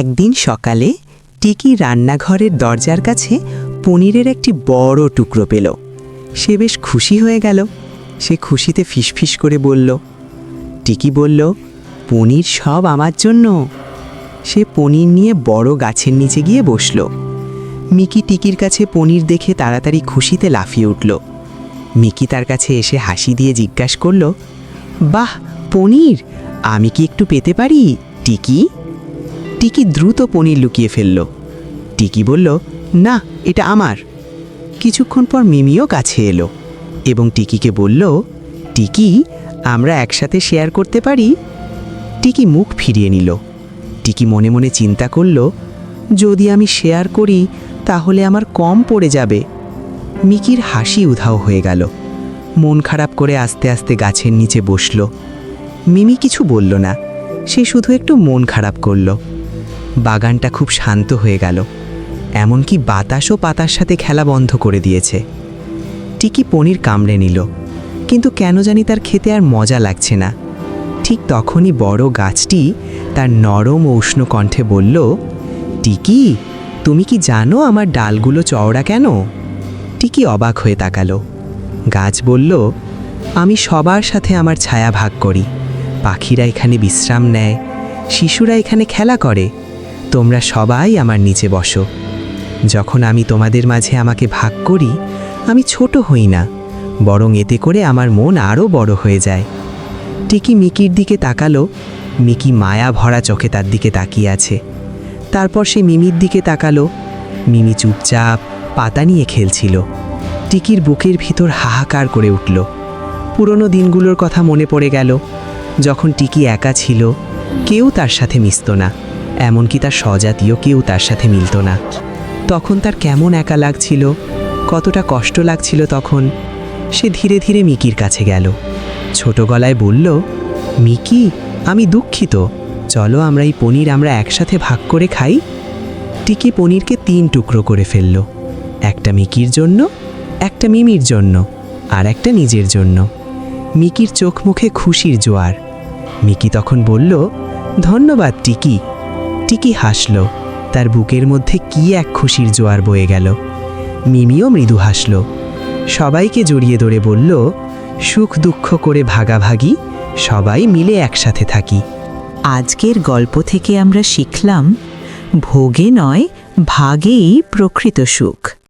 একদিন সকালে টিকি রান্নাঘরের দরজার কাছে পনিরের একটি বড় টুকরো পেল। সে বেশ খুশি হয়ে গেল। সে খুশিতে ফিসফিস করে বলল, টিকি বলল, পনির সব আমার জন্য। সে পনির নিয়ে বড় গাছের নিচে গিয়ে বসল। মিকি টিকির কাছে পনির দেখে তাড়াতাড়ি খুশিতে লাফিয়ে উঠল। মিকি তার কাছে এসে হাসি দিয়ে জিজ্ঞাসা করল, বাহ, পনির, আমি কি একটু পেতে পারি, টিকি? টিকি দ্রুত পনির লুকিয়ে ফেলল। টিকি বলল, না, এটা আমার। কিছুক্ষণ পর মিমিও কাছে এলো এবং টিকিকে বলল, টিকি, আমরা একসাথে শেয়ার করতে পারি? টিকি মুখ ফিরিয়ে নিল। টিকি মনে মনে চিন্তা করল, যদি আমি শেয়ার করি, তাহলে আমার কম পড়ে যাবে। মিকির হাসি উধাও হয়ে গেল। মন খারাপ করে আস্তে আস্তে গাছের নিচে বসল। মিমি কিছু বলল না, সে শুধু একটু মন খারাপ করল। বাগানটা খুব শান্ত হয়ে গেল। এমনকি বাতাসও পাতার সাথে খেলা বন্ধ করে দিয়েছে। টিকি পনির কামড়ে নিল, কিন্তু কেন জানি তার খেতে আর মজা লাগছে না। ঠিক তখনই বড় গাছটি তার নরম ও উষ্ণ কণ্ঠে বলল, টিকি, তুমি কি জানো আমার ডালগুলো চওড়া কেন? টিকি অবাক হয়ে তাকালো। গাছ বলল, আমি সবার সাথে আমার ছায়া ভাগ করি। পাখিরা এখানে বিশ্রাম নেয়, শিশুরা এখানে খেলা করে। তোমরা সবাই আমার নিচে বসো। যখন আমি তোমাদের মাঝে আমাকে ভাগ করি, আমি ছোট হই না, বরং এতে করে আমার মন আরও বড় হয়ে যায়। টিকি মিকির দিকে তাকালো, মিকি মায়া ভরা চোখে তার দিকে তাকিয়ে আছে। তারপর সে মিমির দিকে তাকালো, মিমি চুপচাপ পাতা নিয়ে খেলছিল। টিকির বুকের ভিতর হাহাকার করে উঠল। পুরনো দিনগুলোর কথা মনে পড়ে গেল, যখন টিকি একা ছিল, কেউ তার সাথে মিশত না। এমনকি তার স্বজাতীয় কেউ তার সাথে মিলত না। তখন তার কেমন একা লাগছিল, কতটা কষ্ট লাগছিল তখন, সে ধীরে ধীরে মিকির কাছে গেল। ছোট গলায় বলল, মিকি, আমি দুঃখিত। চলো আমরা এই পনির আমরা একসাথে ভাগ করে খাই। টিকি পনিরকে তিন টুকরো করে ফেলল, একটা মিকির জন্য, একটা মিমির জন্য, আর একটা নিজের জন্য। মিকির চোখ মুখে খুশির জোয়ার। মিকি তখন বলল, ধন্যবাদ, টিকি। টিকি হাসল। তার বুকের মধ্যে কি এক খুশির জোয়ার বয়ে গেল। মিমিও মৃদু হাসল। সবাইকে জড়িয়ে ধরে বলল, সুখ দুঃখ করে ভাগাভাগি, সবাই মিলে একসাথে থাকি। আজকের গল্প থেকে আমরা শিখলাম, ভোগে নয়, ভাগেই প্রকৃত সুখ।